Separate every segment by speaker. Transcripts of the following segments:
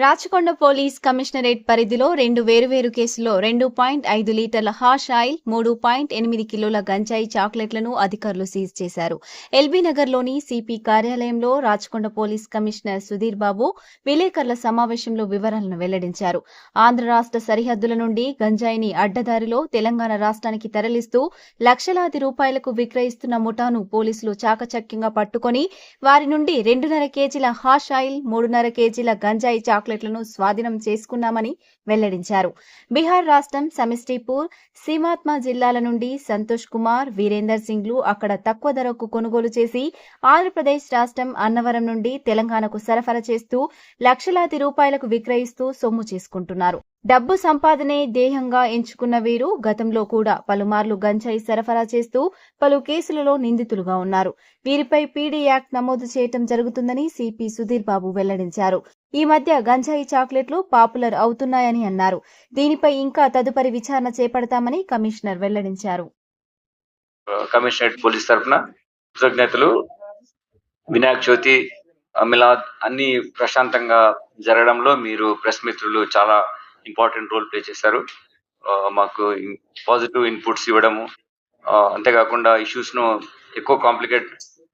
Speaker 1: Rachakonda police commissionerate పరిధిలో రెండు వేరువేరు కేసుల్లో రెండు పాయింట్ ఐదు లీటర్ల హాష్ ఆయిల్ మూడు పాయింట్ ఎనిమిది కిలోల గంజాయి చాక్లెట్లను అధికారులు సీజ్ చేశారు. ఎల్బీ నగర్లోని సిపి కార్యాలయంలో రాచకొండ పోలీస్ కమిషనర్ సుధీర్ బాబు విలేకరుల సమావేశంలో వివరాలను వెల్లడించారు. ఆంధ్ర రాష్ట్ర సరిహద్దుల నుండి గంజాయిని అడ్డదారిలో తెలంగాణ రాష్ట్రానికి తరలిస్తూ లక్షలాది రూపాయలకు విక్రయిస్తున్న ముఠాను పోలీసులు చాకచక్యంగా పట్టుకొని వారి నుండి రెండున్నర కేజీల హాష్ ఆయిల్ మూడున్నర కేజీల గంజాయి చాక్లెట్ చాక్లెట్లను స్వాధీనం చేసుకున్నామని వెల్లడించారు. బీహార్ రాష్ట్రం సమిష్టిపూర్ సీమాత్మ జిల్లాల నుండి సంతోష్ కుమార్ వీరేందర్ సింగ్లు అక్కడ తక్కువ ధరకు కొనుగోలు చేసి ఆంధ్రప్రదేశ్ రాష్ట్రం అన్నవరం నుండి తెలంగాణకు సరఫరా చేస్తూ లక్షలాది రూపాయలకు విక్రయిస్తూ సొమ్ము చేసుకుంటున్నారు. డబ్బు సంపాదనే ధ్యేయంగా ఎంచుకున్న వీరు గతంలో కూడా పలుమార్లు గంజాయి సరఫరా చేస్తూ పలు కేసులలో నిందితులుగా ఉన్నారు. వీరిపై పీడీ యాక్ట్ నమోదు చేయటం జరుగుతుందని సిపి సుధీర్ బాబు వెల్లడించారు. ఈ మధ్య గంజాయి చాక్లెట్లు పాపులర్ అవుతున్నాయని అన్నారు. దీనిపై ఇంకా తదుపరి విచారణ చేపడతామని కమిషనర్ వెల్లడించారు.
Speaker 2: కమిషనరేట్ పోలీస్ తరఫున కృతజ్ఞతలు. వినాయక చవితి మిలాద్ అన్ని ప్రశాంతంగా జరగడంలో మీరు ప్రెస్ మిత్రులు చాలా ఇంపార్టెంట్ రోల్ ప్లే చేశారు. మాకు పాజిటివ్ ఇన్పుట్స్ ఇవ్వడము అంతేకాకుండా ఇష్యూస్ను ఎక్కువ కాంప్లికేట్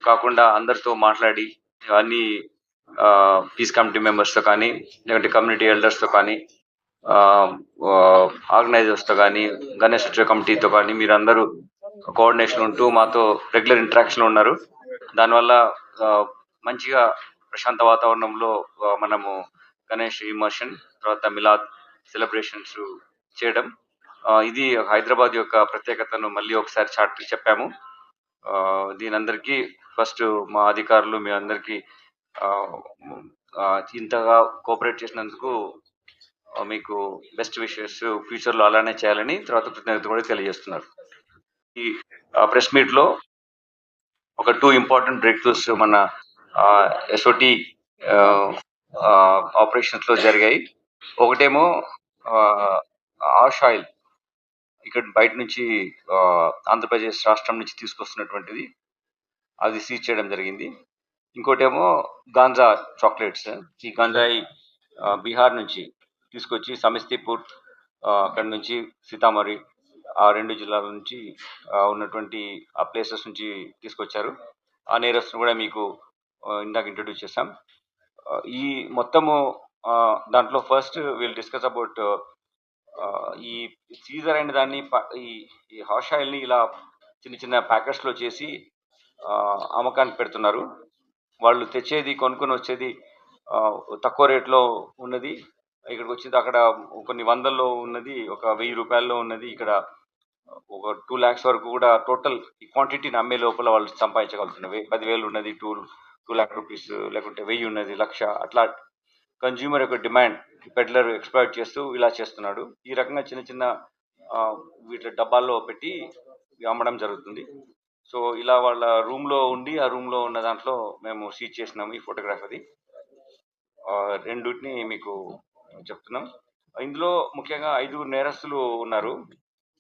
Speaker 2: కాకుండా అందరితో మాట్లాడి అన్ని పీస్ కమిటీ మెంబర్స్తో కానీ లేదంటే కమ్యూనిటీ ఎల్డర్స్తో కానీ ఆర్గనైజర్స్తో కానీ గణేష్ ఉత్సవ కమిటీతో కానీ మీరు అందరూ కోఆర్డినేషన్ ఉంటూ మాతో రెగ్యులర్ ఇంటరాక్షన్ ఉన్నారు. దానివల్ల మంచిగా ప్రశాంత వాతావరణంలో మనము గణేష్ ఇమర్షన్ తర్వాత మిలాద్ సెలబ్రేషన్స్ చేయడం. ఇది హైదరాబాద్ యొక్క ప్రత్యేకతను మళ్ళీ ఒకసారి చాటి చెప్పాము. దీని అందరికీ ఫస్ట్ మా అధికారులు మీ అందరికీ ఇంతగా కోఆపరేట్ చేసినందుకు మీకు బెస్ట్ విషెస్ ఫ్యూచర్లో అలానే చేయాలని తర్వాత కృతజ్ఞత కూడా తెలియజేస్తున్నారు. ఈ ప్రెస్ మీట్లో ఒక టూ ఇంపార్టెంట్ బ్రేక్ త్రూస్ మన ఎస్ఓటి ఆపరేషన్స్లో జరిగాయి. ఒకటేమో ఆష్ ఆయిల్ ఇక్కడ బయట నుంచి ఆంధ్రప్రదేశ్ రాష్ట్రం నుంచి తీసుకొస్తున్నటువంటిది. అది సీజ్ చేయడం జరిగింది. ఇంకోటేమో గాంజా చాక్లెట్స్. ఈ గాంజాయి బీహార్ నుంచి తీసుకొచ్చి సమస్తీపూర్ అక్కడ నుంచి సీతామరి ఆ రెండు జిల్లాల నుంచి ఉన్నటువంటి ఆ ప్లేసెస్ నుంచి తీసుకొచ్చారు. ఆ నేరస్తును కూడా మీకు ఇందాక ఇంట్రడ్యూస్ చేశాం. ఈ మొత్తము దాంట్లో ఫస్ట్ విల్ డిస్కస్ అబౌట్ ఈ సీజర్ అయిన దాన్ని ఈ ఈ హాష్ ఆయిల్ని ఇలా చిన్న చిన్న ప్యాకెట్స్లో చేసి అమ్మకానికి పెడుతున్నారు. వాళ్ళు తెచ్చేది కొనుక్కొని వచ్చేది తక్కువ రేట్లో ఉన్నది. ఇక్కడికి వచ్చింది అక్కడ కొన్ని వందల్లో ఉన్నది ఒక వెయ్యి రూపాయల్లో ఉన్నది. ఇక్కడ ఒక టూ ల్యాక్స్ వరకు కూడా టోటల్ ఈ క్వాంటిటీని అమ్మే లోపల వాళ్ళు సంపాదించగలుగుతున్నారు. పదివేలు ఉన్నది టూ టూ ల్యాక్ రూపీస్ లేకుంటే వెయ్యి ఉన్నది లక్ష అట్లా కన్జ్యూమర్ యొక్క డిమాండ్ పెడ్లర్ ఎక్స్ప్లాయిట్ చేస్తూ ఇలా చేస్తున్నాడు. ఈ రకంగా చిన్న చిన్న వీటి డబ్బాల్లో పెట్టి అమ్మడం జరుగుతుంది. సో ఇలా వాళ్ళ రూమ్లో ఉండి ఆ రూమ్లో ఉన్న దాంట్లో మేము సీజ్ చేసినాము ఈ ఫోటోగ్రాఫ్ అది. ఆ, రెండుటిని మీకు చెప్తున్నాం. ఇందులో ముఖ్యంగా ఐదుగురు నేరస్తులు ఉన్నారు.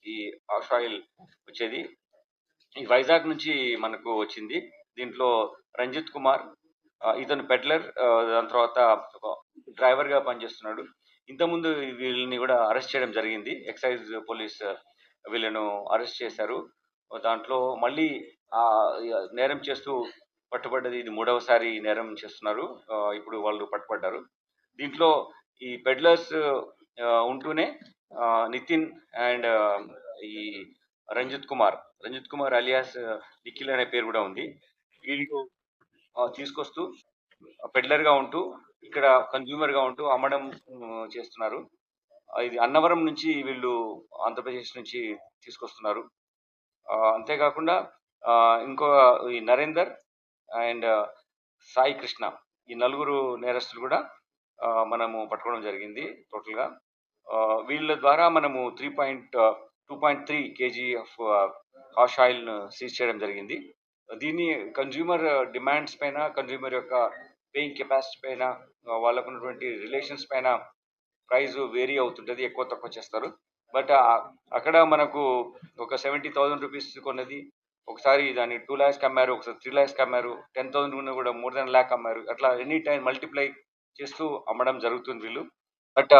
Speaker 2: ఈ ఆఫ్ ఆయిల్ వచ్చేది. ఈ వైజాగ్ నుంచి మనకు వచ్చింది. దీంట్లో రంజిత్ కుమార్ ఇతను పెడ్లర్ దాని తర్వాత డ్రైవర్గా పనిచేస్తున్నాడు. ఇంతకుముందు వీళ్ళని కూడా అరెస్ట్ చేయడం జరిగింది. ఎక్సైజ్ పోలీస్ uh, వీళ్ళను అరెస్ట్ చేశారు. దాంట్లో మళ్ళీ ఆ నేరం చేస్తూ పట్టుబడ్డది. ఇది మూడవసారి నేరం చేస్తున్నారు. ఇప్పుడు వాళ్ళు పట్టుబడ్డారు. దీంట్లో ఈ పెడ్లర్స్ ఉంటూనే నితిన్ అండ్ ఈ రంజిత్ కుమార్. రంజిత్ కుమార్ అలియాస్ నిఖిల్ అనే పేరు కూడా ఉంది. వీళ్ళు తీసుకొస్తూ పెడ్లర్గా ఉంటూ ఇక్కడ కన్జ్యూమర్గా ఉంటూ అమ్మడం చేస్తున్నారు. ఇది అన్నవరం నుంచి వీళ్ళు ఆంధ్రప్రదేశ్ నుంచి తీసుకొస్తున్నారు. అంతేకాకుండా ఆ, ఇంకో ఈ నరేందర్ అండ్ సాయి కృష్ణ ఈ నలుగురు నేరస్తులు కూడా మనము పట్టుకోవడం జరిగింది టోటల్గా ఆ, వీళ్ళ ద్వారా మనము three point two point three KG of hash oil seize చేయడం జరిగింది. దీన్ని కన్జ్యూమర్ డిమాండ్స్ పైన కన్జ్యూమర్ యొక్క పేయింగ్ కెపాసిటీ పైన వాళ్ళకు ఉన్నటువంటి రిలేషన్స్ పైన ప్రైస్ వేరీ అవుతుంటుంది ఎక్కువ తక్కువ చేస్తారు. బట్ అక్కడ మనకు ఒక సెవెంటీ థౌజండ్ రూపీస్ కొన్నది. ఒకసారి దాన్ని టూ ల్యాక్స్ అమ్మారు ఒకసారి త్రీ ల్యాక్స్ అమ్మారు టెన్ థౌసండ్ ఉన్న కూడా మోర్ దెన్ ల్యాక్ అమ్మారు. అట్లా ఎనీ టైం మల్టిప్లై చేస్తూ అమ్మడం జరుగుతుంది వీళ్ళు. బట్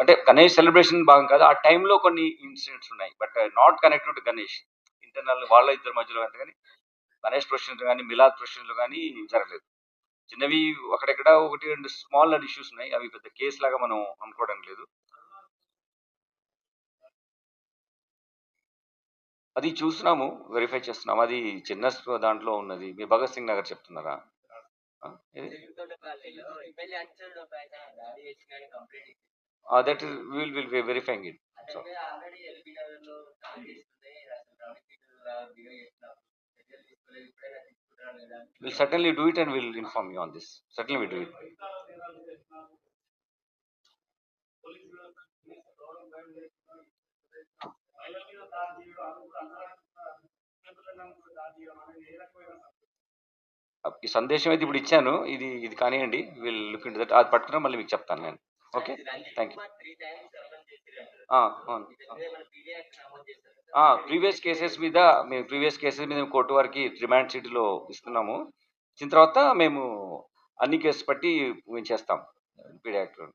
Speaker 2: అంటే గణేష్ సెలబ్రేషన్ భాగం కాదు ఆ టైంలో కొన్ని ఇన్సిడెంట్స్ ఉన్నాయి. But not connected to Ganesh. Internal వాళ్ళ ఇద్దరి మధ్యలో అంటే కానీ గణేష్ ప్రొఫెషన్లు కానీ మిలాద్ ప్రొఫెషన్లు కానీ జరగలేదు. చిన్నవి అక్కడెక్కడ ఒకటి రెండు స్మాల్ ఇష్యూస్ ఉన్నాయి. అవి పెద్ద కేసు లాగా మనం అనుకోవడం లేదు. అది చూస్తున్నాము వెరిఫై చేస్తున్నాము. అది చిన్న దాంట్లో ఉన్నది. మీ భగత్ సింగ్ నగర్ చెప్తున్నారా? That will will verifying it so will certainly do it and will inform you on this certainly do it ఈ సందేశం అయితే ఇప్పుడు ఇచ్చాను. ఇది ఇది కానివ్వండి. వీళ్ళు లుక్ ఇన్ దట్ అది పట్టుకున్నా మళ్ళీ మీకు చెప్తాను నేను. Okay thank you previous cases మీద మేము ప్రీవియస్ కేసెస్ మీద మేము కోర్టు వారికి రిమాండ్ సిటీలో ఇస్తున్నాము. ఇచ్చిన తర్వాత మేము అన్ని కేసు బట్టి మేము చేస్తాం. పీడియాక్టర్